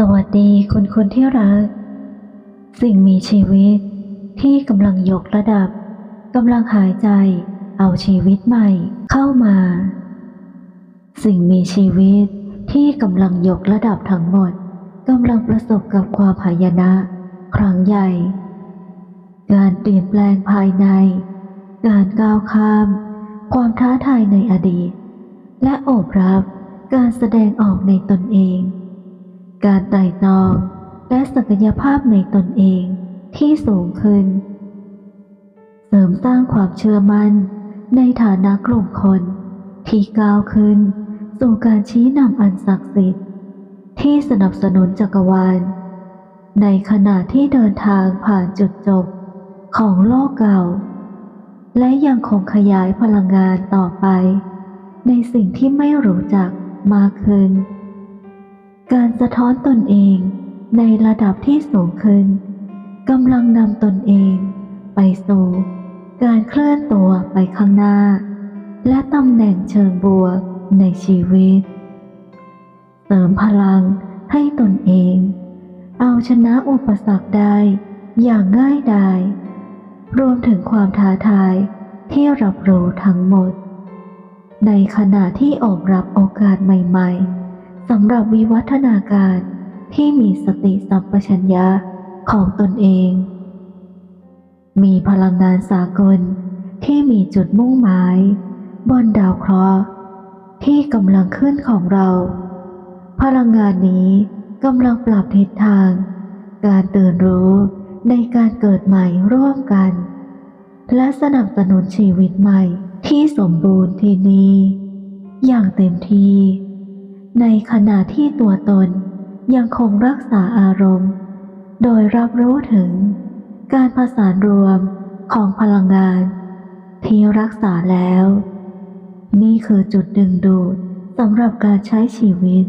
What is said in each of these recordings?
สวัสดีคุณคุณที่รัก สิ่งมีชีวิตที่กำลังยกระดับกำลังหายใจ เอาชีวิตใหม่เข้ามา สิ่งมีชีวิตที่กำลังยกระดับทั้งหมดกำลังประสบกับความหายนะ ครั้งใหญ่ การเปลี่ยนแปลงภายใน การก้าวข้าม ความท้าทายในอดีต และโอบรับการแสดงออกในตนเอง การไต่ตอง และศักยภาพในตนเองที่สูงขึ้น เสริมสร้างความเชื่อมั่นในฐานะกลุ่มคน ที่ก้าวขึ้น สู่การชี้นำอันศักดิ์สิทธิ์ ที่สนับสนุนจักรวาล ในขณะที่เดินทางผ่านจุดจบของโลกเก่า และยังคงขยายพลังงานต่อไป ในสิ่งที่ไม่รู้จักมากขึ้น การสะท้อนตนเองในระดับที่สูงขึ้นกำลังนำตนเองไปสู่การเคลื่อนตัวไปข้างหน้า และตำแหน่งเชิงบวกในชีวิต เสริมพลังให้ตนเอง เอาชนะอุปสรรคได้อย่างง่ายดายรวมถึงความท้าทายที่รับรู้ทั้งหมด ในขณะที่โอบรับโอกาสใหม่ ๆ สำหรับวิวัฒนาการที่มีสติสัมปชัญญะของตนเอง มีพลังงานสากลที่มีจุดมุ่งหมายบนดาวเคราะห์ที่กำลังขึ้นของเรา พลังงานนี้กำลังปรับทิศทาง การตื่นรู้ในการเกิดใหม่ร่วมกัน และสนับสนุนชีวิตใหม่ที่สมบูรณ์ที่นี้อย่างเต็มที่ ในขณะที่ตัวตนยังคงรักษาอารมณ์ โดยรับรู้ถึงการผสานรวมของพลังงาน ที่รักษาแล้ว นี่คือจุดดึงดูดสำหรับการใช้ชีวิต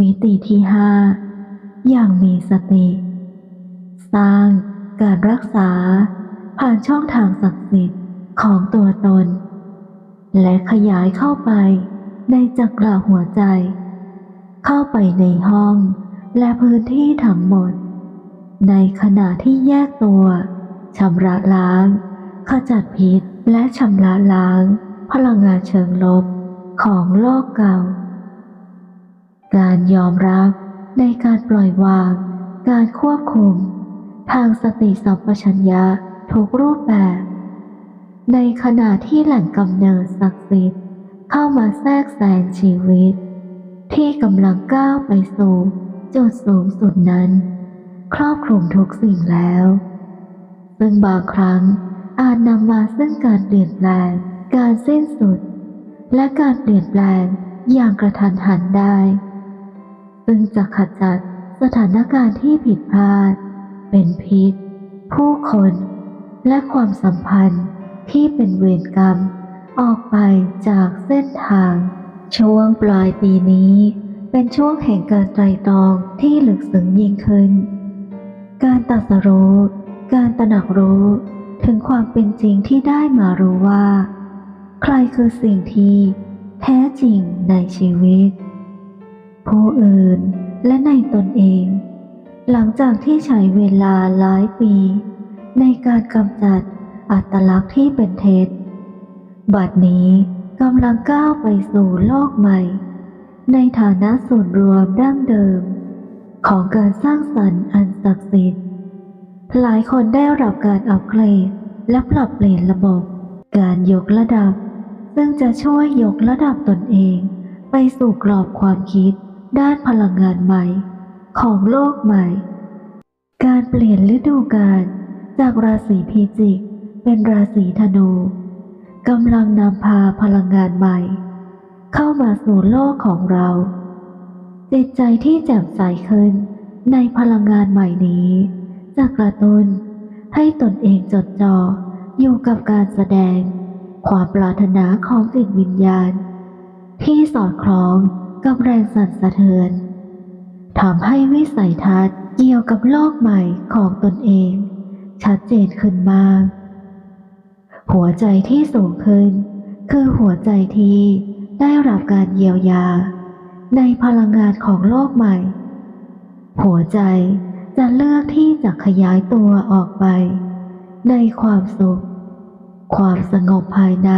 มิติที่ห้าอย่างมีสติ สร้างการรักษา ผ่านช่องทางศักดิ์สิทธิ์ของตัวตน และขยายเข้าไปในจักระหัวใจ เข้าไปในห้อง และพื้นที่ทั้งหมด ในขณะที่แยกตัวชำระล้าง ขจัดพิษและชำระล้าง พลังงานเชิงลบของโลกเก่า การยอมรับในการปล่อยวาง การควบคุม ทางสติสัมปชัญญะทุกรูปแบบ ในขณะที่แหล่งกำเนิดศักดิ์สิทธิ์เข้ามาแทรกแซงชีวิต ที่กำลังก้าวไปสู่จุดสูงสุดนั้น ครอบคลุมทุกสิ่งแล้ว ซึ่งบางครั้งอาจนำมาซึ่งการเปลี่ยนแปลง การสิ้นสุด และการเปลี่ยนแปลงอย่างกระทันหันได้ ซึ่งจะขจัดสถานการณ์ที่ผิดพลาด เป็นพิษ ผู้คน และความสัมพันธ์ที่เป็นเวรกรรม ออกไปจากเส้นทาง ช่วงปลายปีนี้ เป็นช่วงแห่งการไตรตรองที่ลึกซึ้งยิ่งขึ้น การตรัสรู้ การตระหนักรู้ถึงความเป็นจริงที่ได้มารู้ว่า ใครคือสิ่งที่แท้จริงในชีวิต ผู้อื่นและในตนเอง หลังจากที่ใช้เวลาหลายปี ในการกำจัดอัตลักษณ์ที่เป็นเท็จบัดนี้ กำลังก้าวไปสู่โลกใหม่ ในฐานะส่วนรวมดั้งเดิม ของการสร้างสรรค์อันศักดิ์สิทธิ์ หลายคนได้รับการอัปเกรดและปรับเปลี่ยนระบบ การยกระดับ ซึ่งจะช่วยยกระดับตนเอง ไปสู่กรอบความคิดด้านพลังงานใหม่ ของโลกใหม่ การเปลี่ยนฤดูกาลจากราศีพิจิก เป็นราศีธนู กำลังนำพาพลังงานใหม่ เข้ามาสู่โลกของเรา จิตใจที่แจ่มใสขึ้นในพลังงานใหม่นี้ จะกระตุ้นให้ตนเองจดจ่ออยู่กับการแสดง ความปรารถนาของจิตวิญญาณ ที่สอดคล้องกับแรงสั่นสะเทือนทำให้วิสัยทัศน์เกี่ยวกับโลกใหม่ของตนเอง ชัดเจนขึ้นมาก หัวใจที่สูงขึ้น คือหัวใจที่ได้รับการเยียวยา ในพลังงานของโลกใหม่ หัวใจจะเลือกที่จะขยายตัวออกไป ในความสุข ความสงบภายใน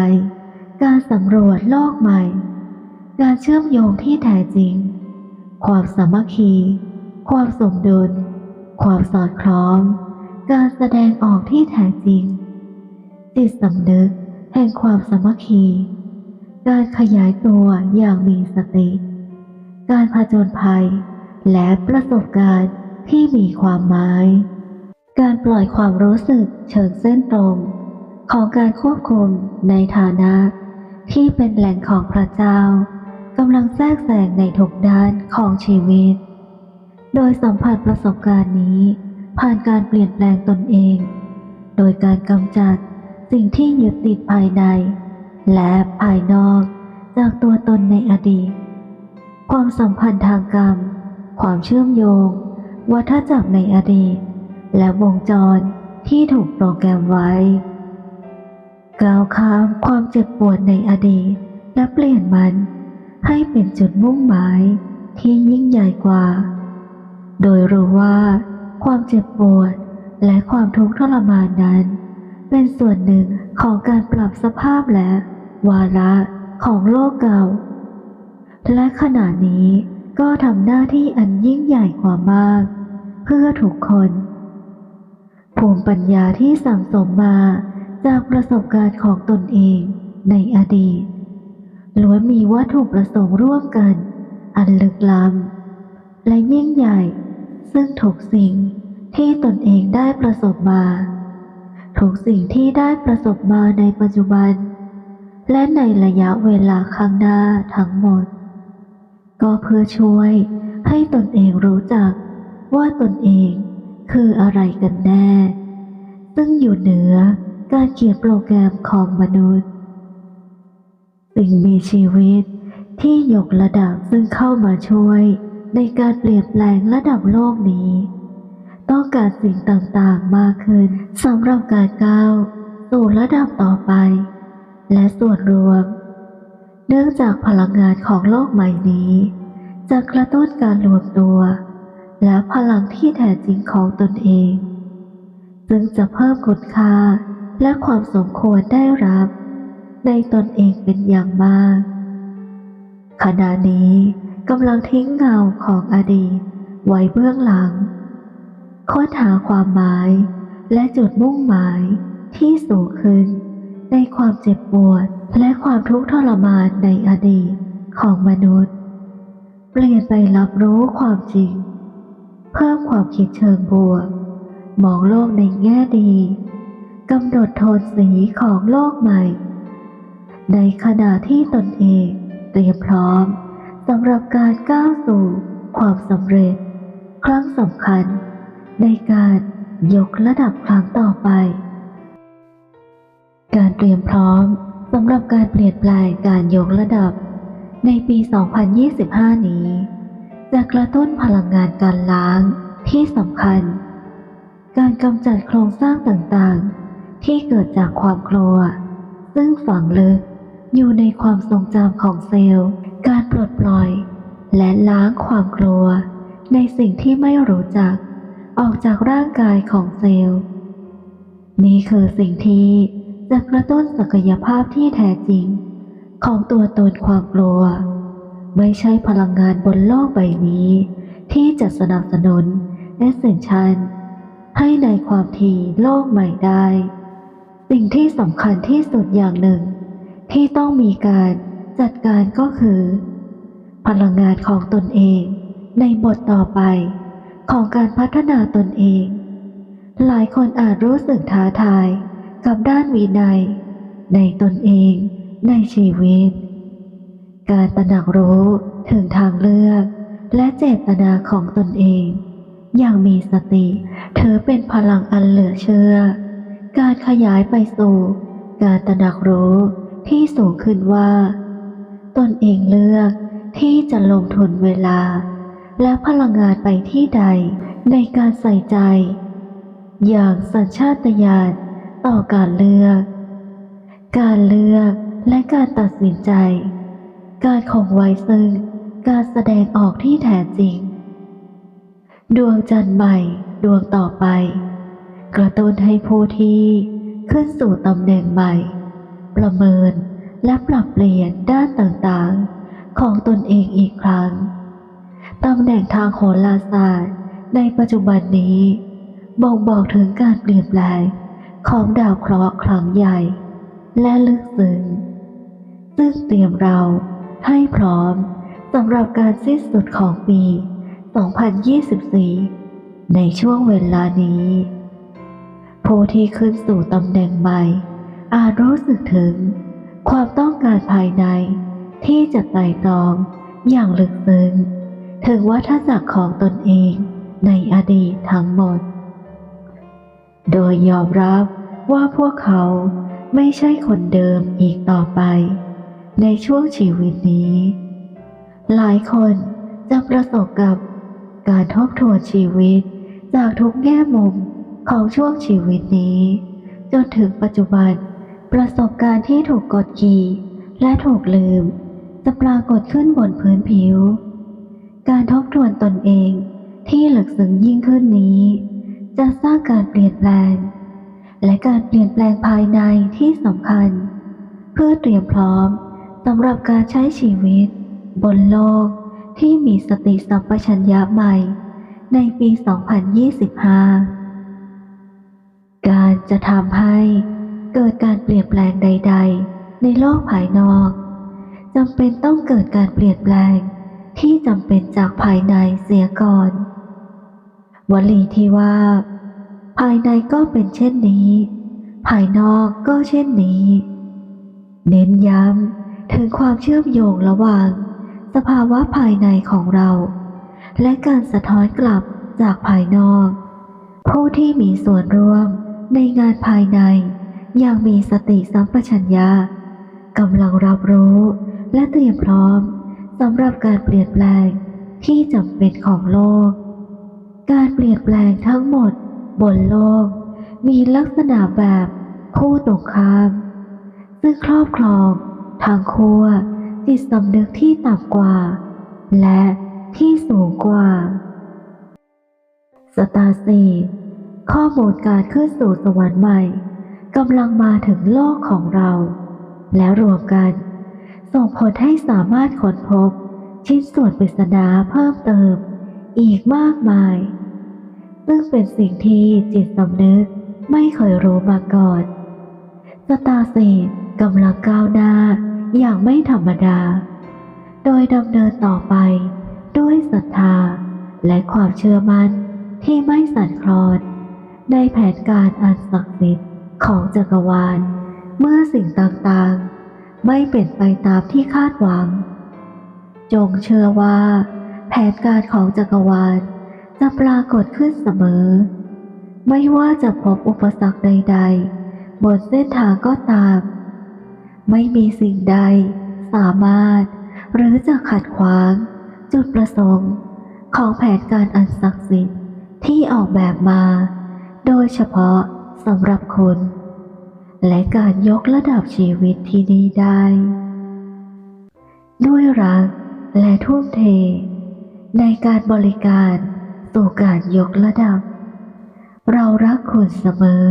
การสำรวจโลกใหม่ การเชื่อมโยงที่แท้จริง ความสามัคคี ความสมดุล ความสอดคล้อง การแสดงออกที่แท้จริง จิตสำนึกแห่งความสามัคคี การขยายตัวอย่างมีสติ การผจญภัย และประสบการณ์ที่มีความหมาย การปล่อยความรู้สึกเชิงเส้นตรง ของการควบคุมในฐานะ ที่เป็นแหล่งของพระเจ้ากำลังแทรกแซงในทุกด้านของชีวิต โดยสัมผัสประสบการณ์นี้ ผ่านการเปลี่ยนแปลงตนเอง โดยการกำจัด สิ่งที่ยึดติดภายใน และภายนอกจากตัวตนในอดีต ความสัมพันธ์ทางกรรม ความเชื่อมโยง วัฏจักรในอดีต และวงจรที่ถูกโปรแกรมไว้ ก้าวข้ามความเจ็บปวดในอดีต และเปลี่ยนมันให้เป็นจุดมุ่งหมายที่ยิ่งใหญ่กว่า โดยรู้ว่า ความเจ็บปวดและความทุกข์ทรมานนั้น เป็นส่วนหนึ่งของการปรับสภาพและวาระของโลกเก่า และขณะนี้ก็ทำหน้าที่อันยิ่งใหญ่กว่ามาก เพื่อทุกคน ภูมิปัญญาที่สั่งสมมาจากประสบการณ์ของตนเองในอดีตล้วนมีวัตถุประสงค์ร่วมกัน อันลึกล้ำและยิ่งใหญ่ ซึ่งทุกสิ่งที่ตนเองได้ประสบมา ทุกสิ่งที่ได้ประสบมาในปัจจุบัน และในระยะเวลาข้างหน้าทั้งหมด ก็เพื่อช่วยให้ตนเองรู้จักว่าตนเองคืออะไรกันแน่ ซึ่งอยู่เหนือการเขียนโปรแกรมของมนุษย์ สิ่งมีชีวิตที่ยกระดับซึ่งเข้ามาช่วยในการเปลี่ยนแปลงระดับโลกนี้ ต้องการสิ่งต่างๆมากขึ้นสำหรับการก้าวสู่ระดับต่อไป และส่วนรวม เนื่องจากพลังงานของโลกใหม่นี้ จะกระตุ้นการรวมตัว และพลังที่แท้จริงของตนเอง ซึ่งจะเพิ่มคุณค่าและความสมควรได้รับ ในตนเองเป็นอย่างมาก ขณะนี้กำลังทิ้งเงาของอดีตไว้เบื้องหลัง ค้นหาความหมาย และจุดมุ่งหมายที่สูงขึ้น ในความเจ็บปวดและความทุกข์ทรมานในอดีตของมนุษย์ เปลี่ยนไปรับรู้ความจริง เพิ่มความคิดเชิงบวก มองโลกในแง่ดีกำหนดโทนสีของโลกใหม่ ในขณะที่ตนเองเตรียมพร้อมสำหรับการก้าวสู่ความสำเร็จ ครั้งสำคัญ ในการยกระดับครั้งต่อไป การเตรียมพร้อมสำหรับการเปลี่ยนแปลงการยกระดับ ในปี 2025 นี้ จะกระตุ้นพลังงานการล้างที่สำคัญ การกำจัดโครงสร้างต่างๆ ที่เกิดจากความกลัว ซึ่งฝังลึกอยู่ในความทรงจำของเซลล์ การปลดปล่อย และล้างความกลัว ในสิ่งที่ไม่รู้จัก ออกจากร่างกายของเซลล์ นี่คือสิ่งที่จะกระตุ้นศักยภาพที่แท้จริง ของตัวตนความกลัว ไม่ใช่พลังงานบนโลกใบนี้ ที่จะสนับสนุนและเสนชันให้ในความถี่โลกใหม่ได้ สิ่งที่สำคัญที่สุดอย่างหนึ่ง ที่ต้องมีการจัดการก็คือ พลังงานของตนเองในบทต่อไป ของการพัฒนาตนเอง หลายคนอาจรู้สึกท้าทายกับด้านวินัย ในตนเองในชีวิต การตระหนักรู้ถึงทางเลือก และเจตนาของตนเอง อย่างมีสติถือเป็นพลังอันเหลือเชื่อ การขยายไปสู่การตระหนักรู้ที่สูงขึ้นว่า ตนเองเลือกที่จะลงทุนเวลา และพลังงานไปที่ใดในการใส่ใจ อย่างสัญชาตญาณต่อการเลือก การเลือกและการตัดสินใจ การคงไว้ซึ่งการแสดงออกที่แท้จริง ดวงจันทร์ใหม่ดวงต่อไป กระตุ้นให้ผู้ที่ขึ้นสู่ตำแหน่งใหม่ ประเมินและปรับเปลี่ยนด้านต่างๆ ของตนเองอีกครั้ง ตำแหน่งทางโหราศาสตร์ ในปัจจุบันนี้บ่งบอกถึงการเปลี่ยนแปลงของดาวเคราะห์ครั้งใหญ่ และลึกซึ้งซึ่งเตรียมเราให้พร้อมสำหรับการสิ้นสุดของปี 2024 ในช่วงเวลานี้ ผู้ที่ขึ้นสู่ตำแหน่งใหม่ อาจรู้สึกถึงความต้องการภายในที่จะไต่ตรองอย่างลึกซึ้ง ถึงวัฏจักรของตนเองในอดีตทั้งหมด โดยยอมรับว่าพวกเขาไม่ใช่คนเดิมอีกต่อไป ในช่วงชีวิตนี้ หลายคนจะประสบกับการทบทวนชีวิตจากทุกแง่มุมของช่วงชีวิตนี้ จนถึงปัจจุบัน ประสบการณ์ที่ถูกกดขี่และถูกลืม จะปรากฏขึ้นบนพื้นผิว การทบทวนตนเองที่หลึกซึ้งยิ่งขึ้นนี้ จะสร้างการเปลี่ยนแปลง และการเปลี่ยนแปลงภายในที่สำคัญ เพื่อเตรียมพร้อมสำหรับการใช้ชีวิต บนโลกที่มีสติสัมปชัญญะใหม่ ในปี 2025 การจะทำให้เกิดการเปลี่ยนแปลงใด ๆ ในโลกภายนอกจำเป็นต้องเกิดการเปลี่ยนแปลง ที่จำเป็นจากภายในเสียก่อน วลีที่ว่า ภายในก็เป็นเช่นนี้ ภายนอกก็เช่นนี้ เน้นย้ำถึงความเชื่อมโยงระหว่าง สภาวะภายในของเรา และการสะท้อนกลับจากภายนอก ผู้ที่มีส่วนร่วมในงานภายในอย่างมีสติสัมปชัญญะกำลังรับรู้และเตรียมพร้อม สำหรับการเปลี่ยนแปลงที่จำเป็นของโลก การเปลี่ยนแปลงทั้งหมดบนโลก มีลักษณะแบบคู่ตรงข้าม ซึ่งครอบครองทางขั้วจิตสำนึกที่ต่ำกว่า และที่สูงกว่า สตาร์ซีข้อมูลการขึ้นสู่สวรรค์ใหม่กำลังมาถึงโลกของเรา แล้วรวมกัน ส่งผลให้สามารถค้นพบ ชิ้นส่วนปริศนาเพิ่มเติม อีกมากมาย ซึ่งเป็นสิ่งที่จิตสำนึกไม่เคยรู้มาก่อนสตาร์ซีกำลังก้าวหน้าอย่างไม่ธรรมดา โดยดำเนินต่อไปด้วยศรัทธาและความเชื่อมั่นที่ไม่สั่นคลอนในแผนการอันศักดิ์สิทธิ์ของจักรวาล เมื่อสิ่งต่างๆ ไม่เป็นไปตามที่คาดหวัง จงเชื่อว่า แผนการของจักรวาลจะปรากฏขึ้นเสมอ ไม่ว่าจะพบอุปสรรคใด ๆ บนเส้นทางก็ตาม ไม่มีสิ่งใด สามารถ หรือจะขัดขวาง จุดประสงค์ ของแผนการอันศักดิ์สิทธิ์ที่ออกแบบมา โดยเฉพาะสำหรับคุณ และการยกระดับชีวิตที่ดีได้ ด้วยรักและทุ่มเท ในการบริการสู่การยกระดับ เรารักคุณเสมอ